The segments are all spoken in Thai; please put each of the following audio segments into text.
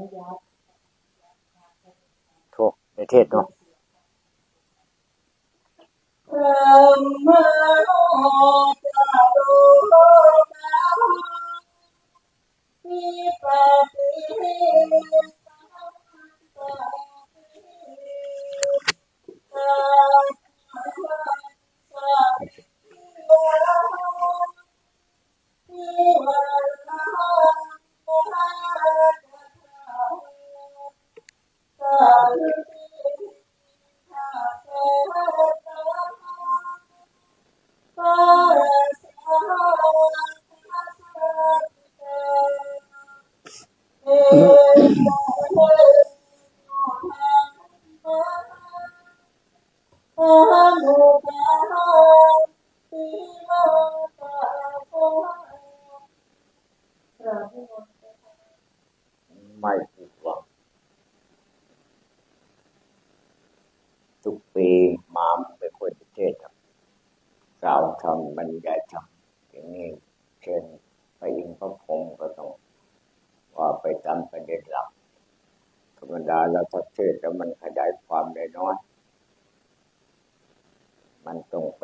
นุญาตทุกในเทศเนาะพระม โ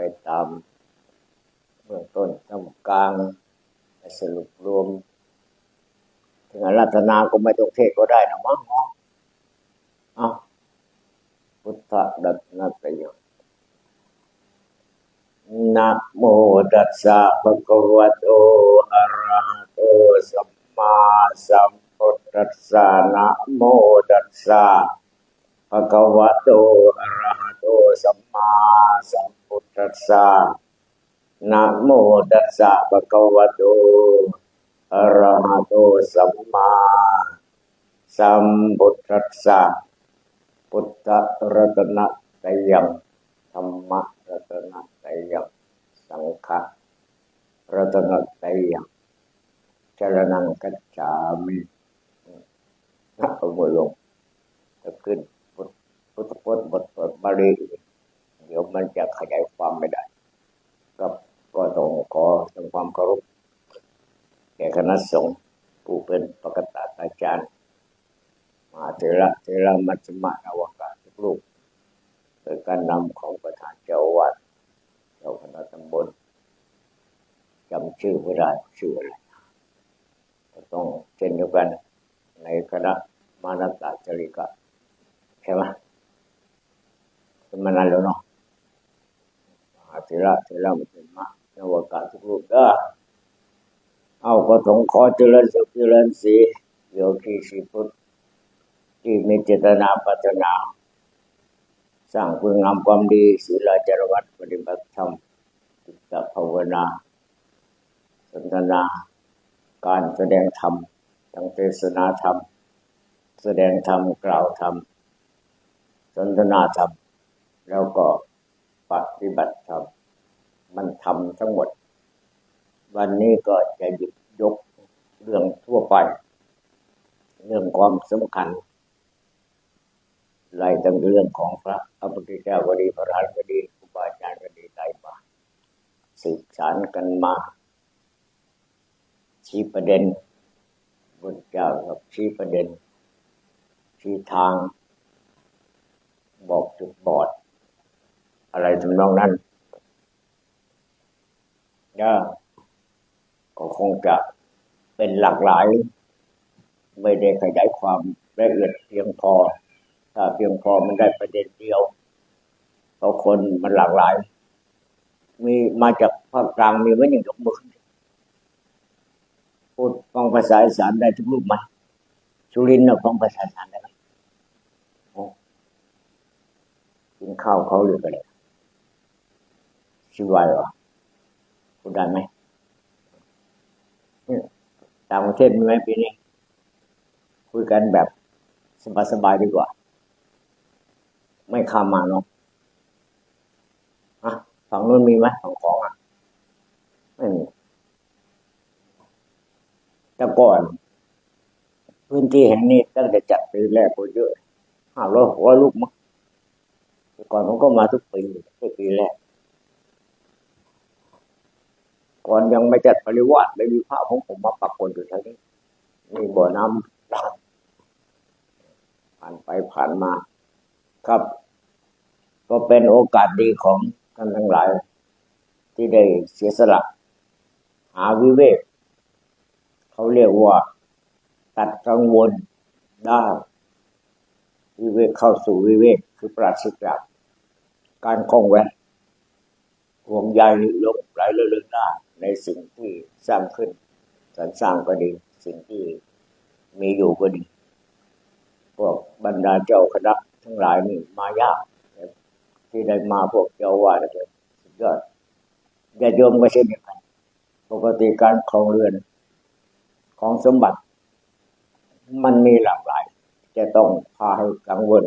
ไปตามเบื้องต้นท่ามกลางสรุปรวม ถึงอรัตนาก็ไม่ต้องเทศก็ได้นะมั้งเนาะเอ้าพุทธดัตนาตโยนะโมตัสสะภะคะวะโตอะระหะโตสัมมาสัมพุทธัสสะนะโมตัสสะภะคะวะโตอะระหะโตสัมมาสัม พุทธัสสะนะโมตัสสะภะคะวะโตอะระหะโตสัมมาสัมพุทธัสสะพุทธรัตนะตยังธรรมรัตนะตยังสังฆรัตนะตยังจรนังกัจจามินะเอามือลงจะขึ้นพุทธพุทธพจน์บทบาลี เดี๋ยวมันจะขยายความไม่ได้ก็ก็ต้องขอทำความเคารพแก่คณะสงฆ์ผู้เป็นปกตอาจารย์ มาเถระเถระมัชฌิมนวกาทุกรูปโดยการนำของประธานเจ้าวาดเจ้าคณะตำบลจำชื่อไม่ได้ชื่ออะไรก็ต้องเช่นเดียวกันในคณะมานัตตาจริกะใช่ไหมเป็นมานานแล้วเนาะ หาเถระเถระมัชฌิมนวากาทุกรูปเด้อเอาก็ต้องขอเจริญสุขเจริญสีโยคีสีพุทธที่มีเจตนาปรารถนา สร้างคุณงามความดีศีลจารวัตปฏิบัติธรรมจิตภาวนาสนทนาการแสดงธรรมทั้งเทศนาธรรม แสดงธรรมกล่าวธรรมสนทนาธรรม แล้วก็ ปฏิบัติธรรมมันทำทั้งหมด วันนี้ก็จะหยิบยกเรื่องทั่วไป เรื่องความสำคัญไล่ตั้งเรื่องของพระอภิเจ้าก็ดีพระราชก็ดีครูบาอาจารย์ก็ดีไล่มาสืบสานกันมา ชี้ประเด็นบนเจ้ากับชี้ประเด็นชี้ทาง บอกจุดบอด อะไรทำนองนั้นก็คงจะเป็นหลากหลาย ไม่ได้ขยายความละเอียดเพียงพอ ถ้าเพียงพอมันได้ประเด็นเดียวเพราะคนมันหลากหลาย มีมาจากภาคกลางมีไว้อย่างยกมือพูดฟังภาษาอีสานได้ทุกรูปไหมสุรินทร์น่ะฟังภาษาอีสานได้ไหมกินข้าวเขาหรืออะไร ชื่อว่าอะไรวะพูดได้ไหมต่างประเทศมีไหมปีนี้ คุยกันแบบสบายๆดีกว่า ไม่ข้ามมาเนาะอะฝั่งนู้นมีไหมฝั่งของอะไม่มีแต่ก่อน พื้นที่แห่งนี้ตั้งแต่จัดปีแรกก็เยอะห้าร้อยหกร้อยลูกมั้งแต่ก่อนผมก็มาทุกปีทุกปีแรก ก่อนยังไม่จัดปริวาสไม่มีพระของผมมาปักคนอยู่แถวนี้มีบ่อน้ำานไปผ่านมา ครับ ก็เป็นโอกาสดีของท่านทั้งหลาย ที่ได้เสียสละหาวิเวกเขาเรียกว่า ตัดกังวลได้วิเวกเข้าสู่วิเวกคือปราศจากการคล้องแวะ ห่วงใยลงไหลระลึกได้ในสิ่งที่สร้างขึ้นสรรสร้างก็ดี สิ่งที่มีอยู่ก็ดี พวกบรรดาเจ้าคณะทั้งหลายนี่มายาก ที่ได้มาพวกเจ้าว่าเลยสุดยอดญาติโยมก็เช่นเดียวกันปกติการครองเรือนของสมบัติ มันมีหลากหลาย จะต้องพาให้กังวล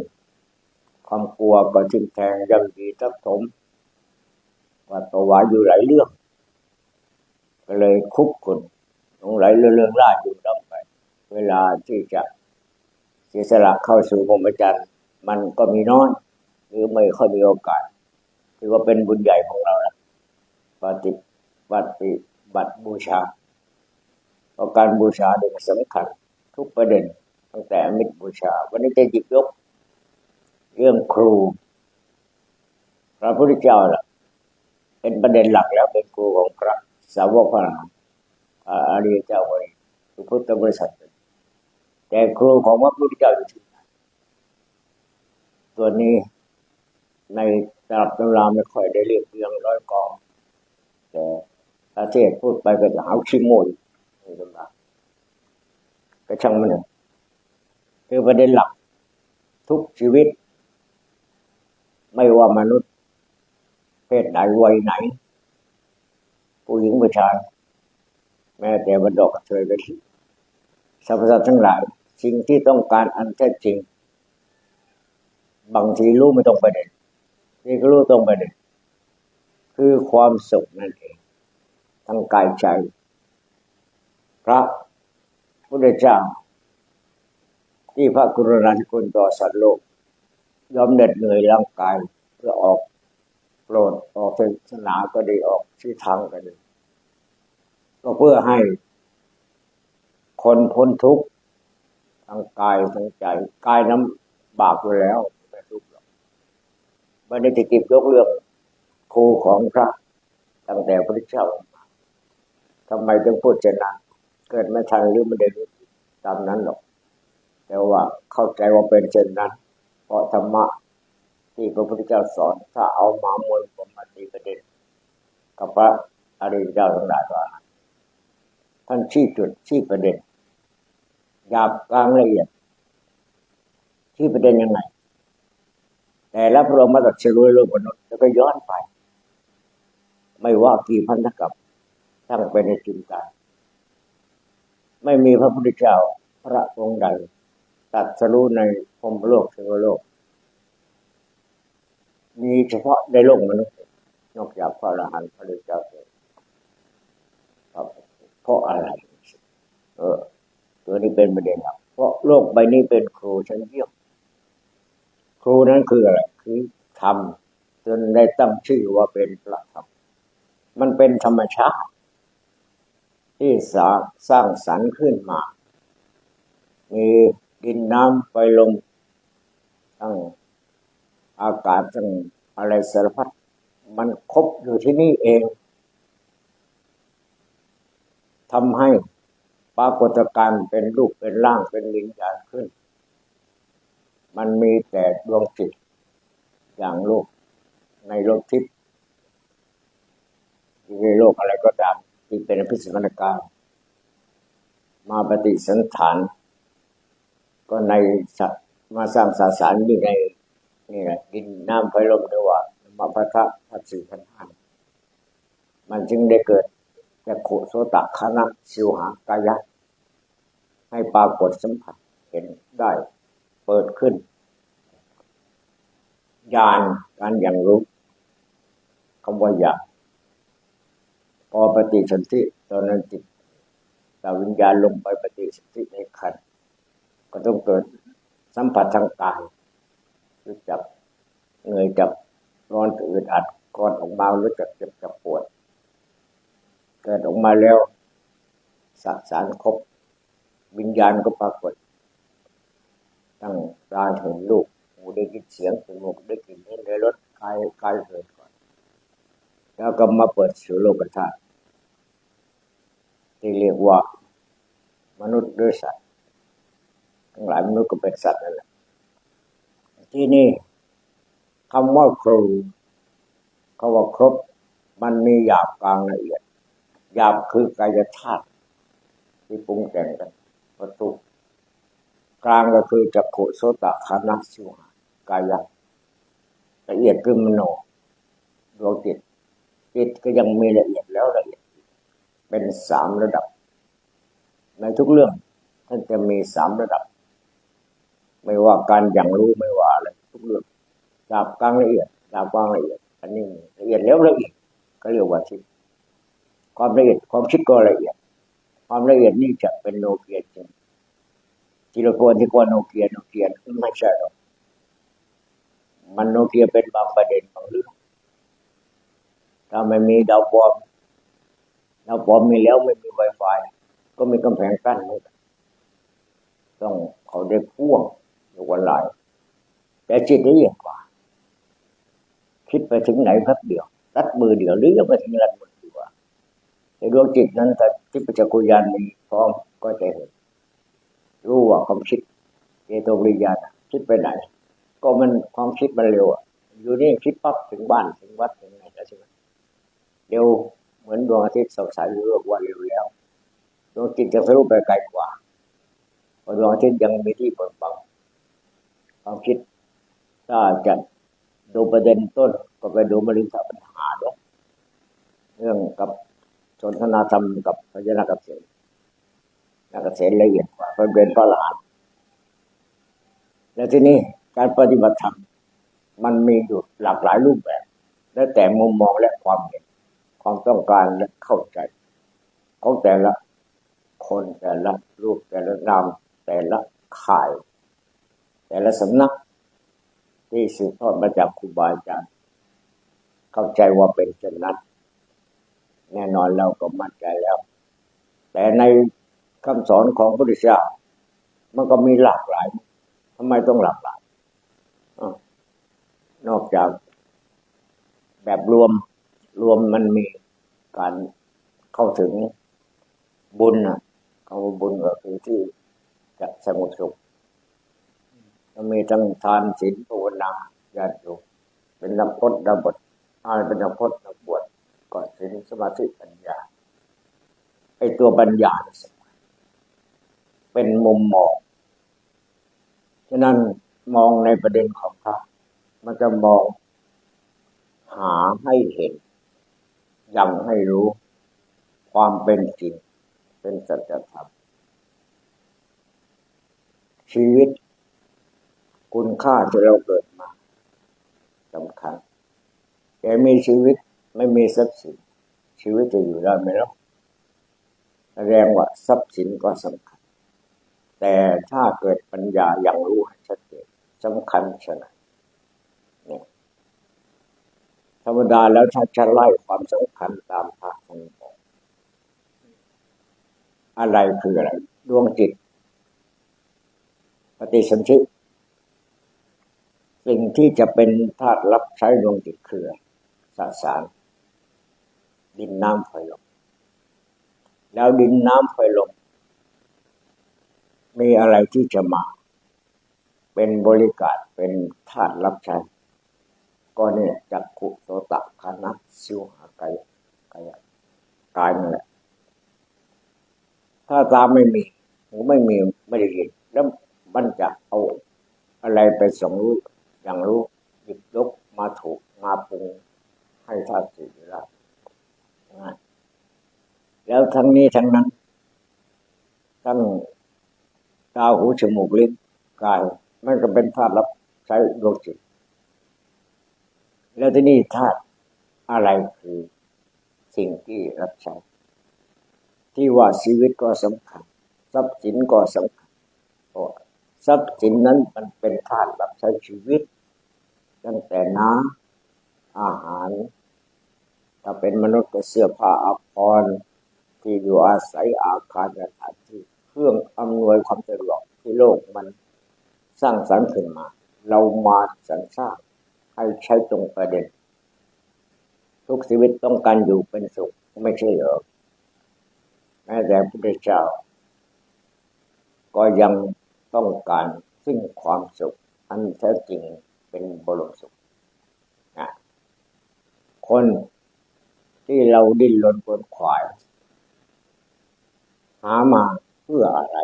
ความกลัวก็ทิ่มแทงย่ำดีทับถม ว่าตววาอยู่หลายเรื่อง ก็เลยคุกคุนหลงไหลเรื่องล่าอยู่ต้องไป เวลาที่จะเสียสละเข้าสู่พรมจรรย์มันก็มีน้อยหรือไม่ค่อยมีโอกาสถือว่าเป็นบุญใหญ่ของเรานะปฏิปฏิบัติบูชาเพราะการบูชาเนี่นสำคัญทุกประเด็นตั้งแต่มิตรบูชา วันนี้จะหยิบยกเรื่องครู พระพุทธเจ้าล่ะ เป็นประเด็นหลักแล้วเป็นครูของพระสาวกพระอรหันต์อริยเจ้าบริสุพุทธบริษัทแต่ครูของพระพุทธเจ้าอยู่ที่ไหนตัวนี้ในตำรับตำราไม่ค่อยได้เรียกเรียงร้อยกอง แต่ประเทศพูดไปก็จะหาขี้โมยในตำราก็ช่างมันเถอะคือประเด็นหลักทุกชีวิต ไม่ว่ามนุษย์ เพศไหนวัยไหน ผู้หญิงผู้ชาย แม้แต่บรรดกเชยก็ดีสรรพสัตว์ทั้งหลาย สิ่งที่ต้องการอันแท้จริง บางทีรู้ไม่ตรงประเด็นนี่ก็รู้ตรงประเด็นคือความสุขนั่นเอง ทั้งกายใจ พระพุทธเจ้าที่พระกรุณาธิคุณต่อสัตว์โลกยอมเหน็ดเหนื่อยร่างกายเพื่อออก โปรดออกเทศนาก็ดีออกที่ทางก็ดีก็เพื่อให้ คนพ้นทุกข์ทั้งกายทั้งใจกายน้ำบาปไปแล้วไม่ทุกข์หรอกไม่ได้จะกิบยกเรื่องครูของพระตั้งแต่พระเจ้ามาทำไมถึงพูดเช่นนั้นเกิดไม่ทันหรือไม่ได้รู้ตามนั้นหรอก แต่ว่าเข้าใจว่าเป็นเช่นนั้น เพราะธรรมะ ที่พระพุทธเจ้าสอน ถ้าเอามามวลผมมาตีประเด็นกับพระอริยเจ้าทั้งหลายว่าท่านชี้จุดชี้ประเด็นหยาบกลางละเอียดชี้ประเด็นยังไง แต่ละพระองค์มาตรัสรู้โลกมนุษย์แล้วก็ย้อนไป ไม่ว่ากี่พันธกับทั้งไปในจินตาไม่มีพระพุทธเจ้าพระองค์ใดตรัสรู้ในพรมโลกเทวโลก มีเฉพาะในโลกมนุษย์ นอกจากพระอรหันต์พระพุทธเจ้าเองครับเพราะอะไร เออ ตัวนี้เป็นประเด็นหลักเพราะโลกใบนี้เป็นครูชั้นเยี่ยม ครูนั้นคืออะไร คือธรรมจนได้ตั้งชื่อว่าเป็นพระธรรม มันเป็นธรรมชาติ ที่สร้างสร้างสรรค์ขึ้นมา มีดินน้ำไฟลมทั้ง อากาศทั้งอะไรสารพัดมันครบอยู่ที่นี่เองทำให้ปรากฏการณ์เป็นรูปเป็นร่างเป็นวิญญาณขึ้น มันมีแต่ดวงจิตอย่างโลกในโลกทิพย์ในโลกอะไรก็ตามที่เป็นอภิสมนการมาปฏิสันฐาน ก็ในมาสร้างสาสารอยู่ใน นี่แหละดินน้ำไฟลมด้วยว่ามาพระทะพัดสี่พันห้ามันจึงได้เกิดจะโขโสตคณะสิวหากายะ ให้ปรากฏสัมผัสเห็นได้เปิดขึ้นญาณการอย่างรู้คำว่าญาณพอปฏิสนธิตอนนั้นจิตแต่วิญญาณลงไปปฏิสนธิในขันก็ต้องเกิดสัมผัสทางกาย รู้จักเหนื่อยจับร้อนอึดอัดก่อนออกมารู้จักเจ็บจับปวด เกิดออกมาแล้วสสารครบวิญญาณก็ปรากฏ ตั้งตาเห็นรูปหูได้ยินเสียงจมูกได้กลิ่นเห็นได้รสกายกายเกิดก่อน แล้วก็มาเปิดสู่โลกธาตุที่เรียกว่ามนุษย์ด้วยสัตว์ทั้งหลายมนุษย์ก็เป็นสัตว์นั่นแหละ ที่นี่คำว่าครูเขาว่าครบ มันมีหยาบกลางละเอียดหยาบคือกายธาตุที่ปรุงแต่งกันวัตถุกลางก็คือจักขุโสตคานัสิวหากายะละเอียดคือมโนดวงจิตจิตก็ยังมีละเอียดแล้วละเอียด เป็นสามระดับ ในทุกเรื่องท่านจะมีสามระดับ ไม่ว่าการอย่างรู้ไม่ว่า ทุกเรื่องหยาบกลางละเอียดหยาบกลางละเอียด อันนี้ละเอียดแล้วละเอียดก็เรียกว่าทิพย์ความละเอียดความคิดก็ละเอียด ความละเอียดนี่จะเป็นโนเกียจริงที่เราควรที่ว่าโนเกียโนเกียไม่ใช่หรอกมันโนเกียเป็นบางประเด็นบางเรื่องถ้าไม่มีดาวปลอมดาวปลอมมีแล้วไม่มีไวไฟก็มีกำแพงกั้นไม่ได้ต้องเขาได้พ่วงอยู่วันหลาย แต่จิตละเอียดกว่า คิดไปถึงไหนแป๊บเดียวรัดมือเดียวหรือยังไม่ถึงรัดมือดีกว่าในดวงจิตนั้นถ้าที่ปัจจุยานมีพร้อมก็จะเห็นรู้ว่าความคิดเจโตปริยานคิดไปไหน ก็มันความคิดมันเร็วอะอยู่นี่คิดปั๊บถึงบ้านถึงวัดถึงไหนแล้วใช่ไหมเร็วเหมือนดวงอาทิตย์สองสายเรียกว่าเร็วแล้วดวงจิตจะทะลุไปไกลกว่าพราะดวงอาทิตย์ยังมีที่เปิดบังความคิด ถ้าจะดูประเด็นต้นก็ไปดูมริสาปัญหาด้วยเรื่องกับสนทนาธรรมกับพญานาคเกษตรนาคเกษตรละเอียดกว่าเป็นเป็นพระหลานแล้วที่นี้การปฏิบัติธรรมมันมีอยู่หลากหลายรูปแบบ แล้วแต่มุมมองและความเห็นความต้องการและเข้าใจ ของแต่ละคนแต่ละรูปแต่ละนามแต่ละข่าย แต่ละสำนัก ที่สืบทอดมาจากครูบาอาจารย์เข้าใจว่าเป็นเช่นนั้น แน่นอนเราก็มั่นใจแล้ว แต่ในคำสอนของพระพุทธเจ้ามันก็มีหลากหลายทำไมต้องหลากหลายอนอกจากแบบรวมรวมมันมีการเข้าถึงบุญนะเขาว่าบุญก็คือที่จะสงบสุข มีทั้งทานศีลภาวนาญาติโยมเป็นนักพจน์นักบทอ่านเป็นนักพจน์นักบวชก่อนศีลสมาธิปัญญาไอตัวปัญญาเนี่ยสำคัญเป็นมุมมอง ฉะนั้นมองในประเด็นของพระมันจะมองหาให้เห็นยังให้รู้ความเป็นจริงเป็นสัจธรรมชีวิต คุณค่าที่เราเกิดมาสำคัญแต่มีชีวิตไม่มีทรัพย์สิน ชีวิตจะอยู่ได้ไหมล่ะแสดงว่าทรัพย์สินก็สำคัญ แต่ถ้าเกิดปัญญาอย่างรู้ให้ชัดเจนสำคัญชนะเนี่ยธรรมดาแล้วถ้าจะไล่ความสำคัญตามพระท่บอกอะไรคืออะไร ดวงจิต ปฏิสนธิ สิ่งที่จะเป็นธาตุรับใช้ดวงจิตคือสสาร ดินน้ำไฟลมแล้วดินน้ำไฟลมมีอะไรที่จะมา เป็นบริการเป็นธาตุรับใช้ ก็เนี่ยจักขุโสตคานะสิวหากายกายกายนั่นแหละถ้าตาไม่มีหูไม่มีไม่ได้ยินแล้วมันจะเอาอะไรไปสองรู้ อย่างรู้หยิบยกมาถูกมาปรุงให้ธาตุสี่ได้นะแล้วทั้งนี้ทั้งนั้น ทั้งตาหูจมูกลิ้นกายมันก็เป็นธาตุรับใช้ดวงจิตแล้วที่นี่ธาตุอะไรคือสิ่งที่รับใช้ที่ว่าชีวิตก็สำคัญ ทรัพย์สินก็สำคัญ ทรัพย์สินนั้นมันเป็นธาตุรับใช้ชีวิต ตั้งแต่น้ำอาหาร ถ้าเป็นมนุษย์ก็เสื้อผ้าอาภรณ์ที่อยู่อาศัยอาคารสถานที่เครื่องอำนวยความสะดวกที่โลกมันสร้างสรรค์ขึ้นมา เรามาสรรสร้างให้ใช้ตรงประเด็น ทุกชีวิตต้องการอยู่เป็นสุขไม่ใช่เหรอแม้แต่พระพุทธเจ้าก็ยัง ต้องการซึ่งความสุข อันแท้จริงเป็นบรมสุขนะคนที่เราดิ้นรนปวนขวาย หามาเพื่ออะไร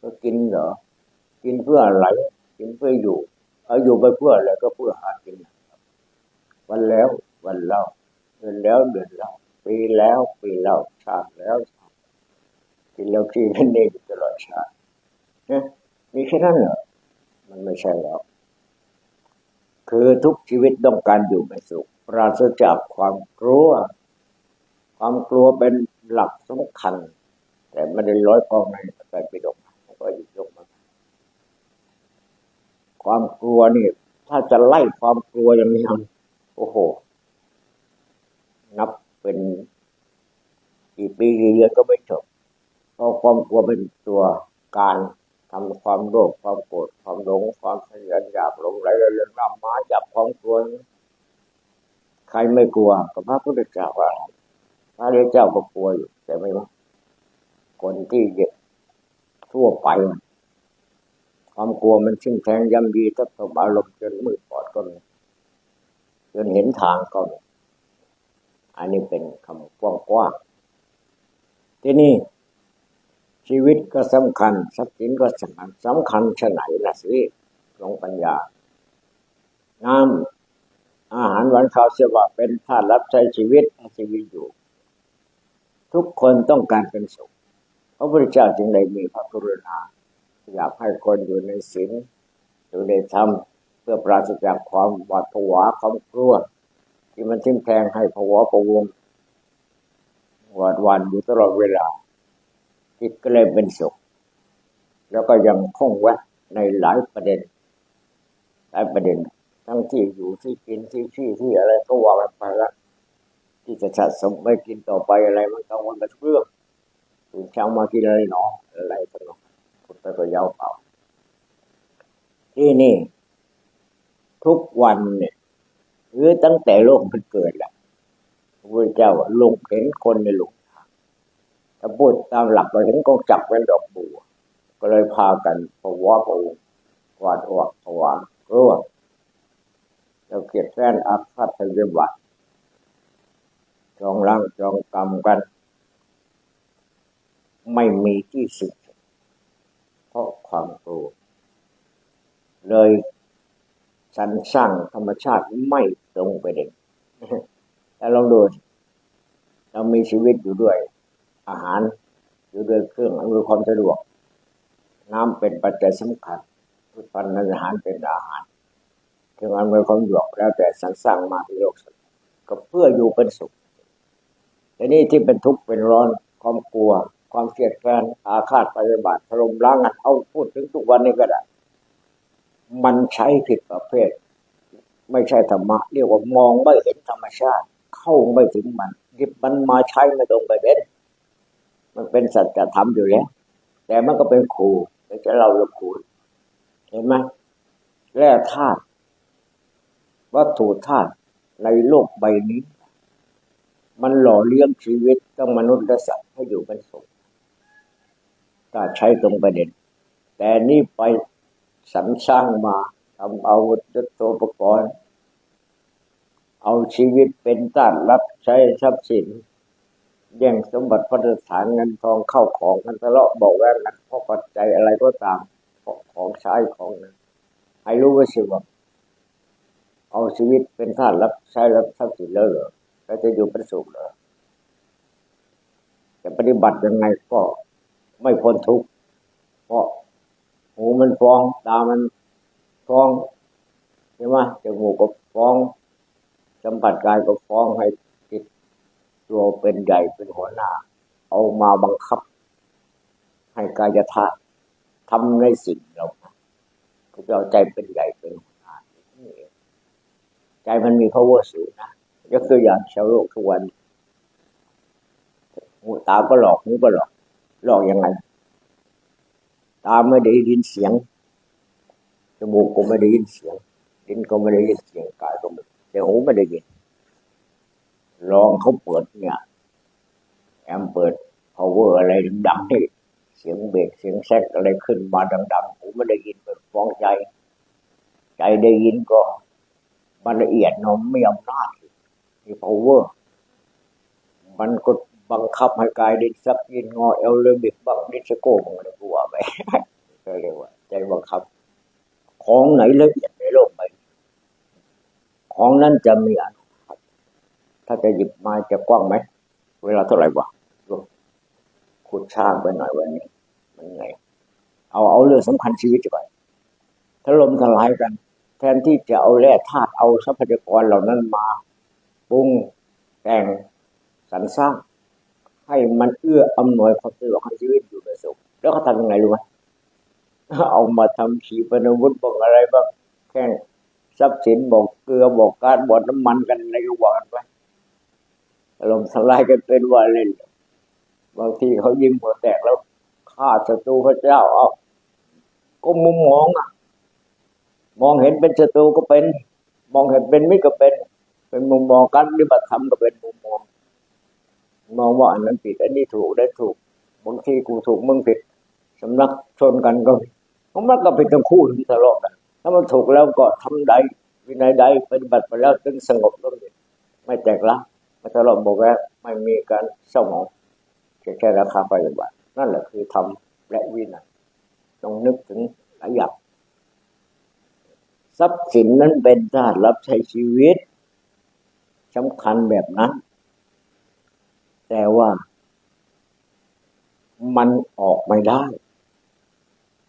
ก็กินเหรอ กินเพื่ออะไร กินเพื่ออยู่ เอาอยู่ไปเพื่ออะไรก็เพื่อหากินวันแล้ววันเล่าเดือนแล้วเดือนเล่าปีแล้วปีเล่าชาติแล้วชาติกินแล้วกินนั่นเองตลอดชาติเนี่ย มีแค่นั้นเหรอ มันไม่ใช่แล้ว คือทุกชีวิตต้องการอยู่เป็นสุข ปราศจากความกลัว ความกลัวเป็นหลักสำคัญ แต่ไม่ได้ร้อยกองในใจไปดกก็หยิบยกมา ความกลัวนี่ ถ้าจะไล่ความกลัวอย่างนี้โอ้โห นับเป็นกี่ปีกี่เดือนก็ไม่จบเพราะความกลัวเป็นตัวการ ทำความโลภความโกรธความหลงความขยันหยาบหลงไหลเรื่องน้ำมาจับความกลัวใครไม่กลัวก็พระพุทธเจ้าว่าพระพุทธเจ้าก็กลัวอยู่ แต่ไม่ว่าคนที่เย็ทั่วไปความกลัวมันชิงแทงย่ำยีทับถมอารมณ์จนมืดบอดก็มีจนเห็นทางก็มีอันนี้เป็นคำกว้างๆที่นี่ ชีวิตก็สำคัญ ทรัพย์สินก็สำคัญสำคัญชะไหนล่ะสิหลงปัญญา น้ำอาหารหวานข้าวเสียว่าเป็นธาตุรับใช้ชีวิตให้ชีวิตอยู่ ทุกคนต้องการเป็นสุขพระพุทธเจ้าจึงได้มีพระกรุณา อยากให้คนอยู่ในศีลอยู่ในธรรมเพื่อปราศจากความหวาดผวาความกลัวที่มันทิ่มแทงให้ผวาประวงหวาดวันอยู่ตลอดเวลา จิตก็เลยเป็นสุข แล้วก็ยังคงแวะในหลายประเด็น หลายประเด็น ทั้งที่อยู่ที่กินที่ที่ที่อะไรก็ว่ากันไปละที่จะสะสมไปกินต่อไปอะไรมันต้องวันละเรื่องตื่นเช้ามากินอะไรหนออะไรกันเนาะคุณไปก็ยาวเปล่าที่นี่ ทุกวันเนี่ยหรือตั้งแต่โลกมันเกิดแหละพระพุทธเจ้าลงเห็นคนในหลุม ถ้าพูดตามหลักเราเห็นกองจับเป็นดอกบัว ก็เลยพากันภาวะภาวะหวาดหวาดภาวะกลัวแล้วเกลียดแค้นอาฆาตพยาบาทจองร่างจองกรรมกัน ไม่มีที่สุด เพราะความกลัวเลยสรรสร้างธรรมชาติไม่ตรงไปเด็นแต่ลองดูเรามีชีวิตอยู่ด้วย อาหารอยู่ด้วยเครื่องอำนวยความสะดวก น้ำเป็นปัจจัยสำคัญพืชพันธุ์อาหารเป็นอาหารเครื่องอำนวยความสะดวกแล้วแต่สรรสร้างมาที่โลกก็เพื่ออยู่เป็นสุขแต่นี่ที่เป็นทุกข์เป็นร้อนความกลัว ความเกลียดแค้นอาฆาตพยาบาทพรมล้างเอาพูดถึงทุกวันนี้ก็ได้มันใช้ผิดประเภท ไม่ใช่ธรรมะเรียกว่ามองไม่เห็นธรรมชาติ เข้าไม่ถึงมันหยิบมันมาใช้ไม่ตรงไปเด็น มันเป็นสัจธรรมอยู่แล้ว แต่มันก็เป็นครูไม่ใช่เราเราครูเห็นไหมแร่ธาตุวัตถุธาตุในโลกใบนี้ มันหล่อเลี้ยงชีวิตต้องมนุษย์และสัตว์ให้อยู่เป็นสุขถ้าใช้ตรงประเด็น แต่นี่ไปสรรสร้างมาทำเอายุทโธปกรณ์ เอาชีวิตเป็นต้านรับใช้ทรัพย์สิน แย่งสมบัติพัฒฐานเงินทองเข้าของกันทะเลาะบอกแวกกันเพราะปัจจัยอะไรก็ตามของใช้ของนั้นให้รู้ว่าสิว่าเอาชีวิตเป็นท่านรับใช้รับทรัพย์สินแล้วเหรอแล้วจะอยู่เป็นสุขเหรอจะปฏิบัติยังไงก็ไม่พ้นทุกข์เพราะหูมันฟ้องตามันฟ้องใช่ไหมจมูกก็ฟ้อง สัมผัสกายก็ฟ้องให้ ตัวเป็นใหญ่เป็นหัวหน้า เอามาบังคับ ให้กายธาตุทำในสิ่งเราก็จะเอาใจเป็นใหญ่เป็นหัวหน้าใจมันมี power สูงนะยกตัวอย่างชาวโลกทุกวันหูตาก็หลอกหูก็หลอก หลอกยังไง ตาไม่ได้ยินเสียงจมูกก็ไม่ได้ยินเสียงลิ้นก็ไม่ได้ยินเสียงกายก็ไม่แต่หูไม่ได้ยิน ลองเขาเปิดเนี่ยแอมเปิด power อะไรดังๆที่เสียงเบสเสียงแซกอะไรขึ้นมาดังๆหูไม่ได้ยินมันฟ้องใจ ใจได้ยินก็มันละเอียดนอะไม่อำนาจมี power มันก็บังคับให้กายดินซักยินงอเอลเลบิกบังดิสโก้ของอะไรกูว่าไปก็เรียกว่า ใจบังคับ ของไหนละเอียดในโลกใบนี้ของนั้นจะมีอนุ ถ้าจะหยิบไมาจะกว้างไหม เวลาเท่าไหร่วะขุดช่างไปหน่อยวันนี้ มันไงเอาเอาเรื่องสำคัญชีวิตไปถล่มทลายกัน แทนที่จะเอาแร่ธาตุเอาทรัพยากรเหล่านั้นมาปรุงแต่งสรรสร้าง ให้มันเอื้ออำนวยความสะดวกให้ชีวิตอยู่ในสุขแล้วเขาทำยังไงรู้ไหมเอามาทำขีปนาวุธบอกอะไรบ้างแค่ทรัพย์สินบอกเกลือบอกกาซบอกน้ำมันกันอะไรก็บอกกันไป ลมทลายกันเป็นว่าเล่นบางทีเขายิงหัวแตกแล้วฆ่าศัตรูพระเจ้าเอาก็มุมมองอะ มองเห็นเป็นศัตรูก็เป็น มองเห็นเป็นมิตรก็เป็น เป็นมุมมองการปฏิบัติธรรมก็เป็นมุมมอง มองว่าอันนั้นผิดอันนี้ถูกได้ถูกบางทีกูถูกมึงผิดสำนักชนกันก็สำนักก็ผิดทั้งคู่ที่ทะเลาะกันถ้ามันถูกแล้วก็ทำใดวินัยใดปฏิบัติไปแล้วจึงสงบร่มเย็นไม่แตกละ ทะเลาะบอกแวกไม่มีการเศร้าหมองแค่แค่ราคาปฏิบัตินั่นแหละคือธรรมและวินัยต้องนึกถึงหลายอย่างทรัพย์สินนั้นเป็นธาตุรับใช้ชีวิตสำคัญแบบนั้น แต่ว่ามันออกไม่ได้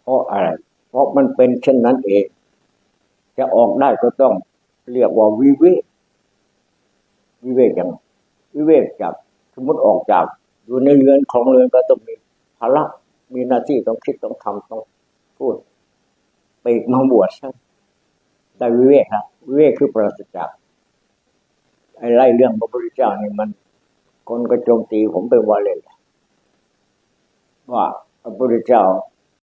เพราะอะไร เพราะมันเป็นเช่นนั้นเอง จะออกได้ก็ต้องเรียกว่าวิเวกวิเวกอย่าง วิเวกจากสมมติออกจาก อยู่ในเรือนของเรือนก็ต้องมีภาระมีหน้าที่ต้องคิดต้องทำต้องพูดไปมาบวชใช่ได้วิเวกครับวิเวกคือปราศจากไอ้ไล่เรื่องพระพุทธเจ้านี่มัน คนก็โจมตีผมเป็นว่าเลยว่าพระพุทธเจ้า